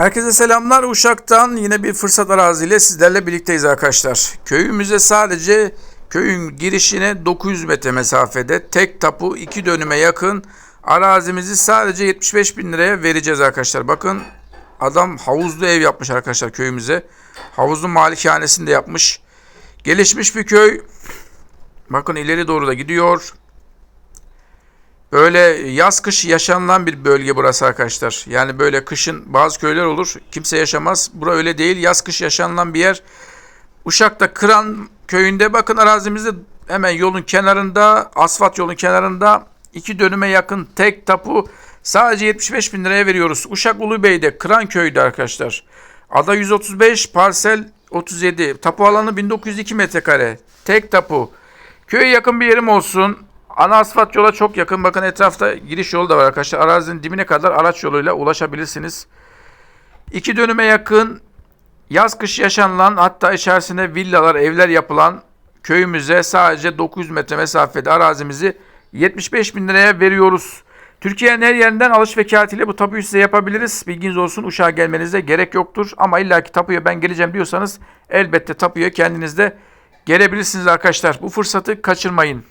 Herkese selamlar. Uşak'tan yine bir fırsat araziyle sizlerle birlikteyiz arkadaşlar. Köyümüze sadece köyün girişine 900 metre mesafede tek tapu 2 dönüme yakın arazimizi sadece 75 bin liraya vereceğiz arkadaşlar. Bakın adam havuzlu ev yapmış arkadaşlar köyümüze. Havuzlu malikanesini de yapmış. Gelişmiş bir köy. Bakın ileri doğru da gidiyor. Böyle yaz kış yaşanılan bir bölge burası arkadaşlar. Yani böyle kışın bazı köyler olur. Kimse yaşamaz. Bura öyle değil. Yaz kış yaşanılan bir yer. Uşak'ta Kıran köyünde bakın arazimizde hemen yolun kenarında asfalt yolun kenarında iki dönüme yakın tek tapu sadece 75 bin liraya veriyoruz. Uşak Ulubey'de Kıran köyde arkadaşlar. Ada 135 parsel 37 tapu alanı 1902 metrekare tek tapu. Köye yakın bir yerim olsun. Ana asfalt yola çok yakın. Bakın etrafta giriş yolu da var arkadaşlar. Arazinin dibine kadar araç yoluyla ulaşabilirsiniz. İki dönüme yakın yaz kış yaşanılan hatta içerisinde villalar, evler yapılan köyümüze sadece 900 metre mesafede arazimizi 75 bin liraya veriyoruz. Türkiye'nin her yerinden alış vekaletiyle bu tapuyu size yapabiliriz. Bilginiz olsun uşağa gelmenize gerek yoktur. Ama illaki tapuya ben geleceğim diyorsanız elbette tapuya kendiniz de gelebilirsiniz arkadaşlar. Bu fırsatı kaçırmayın.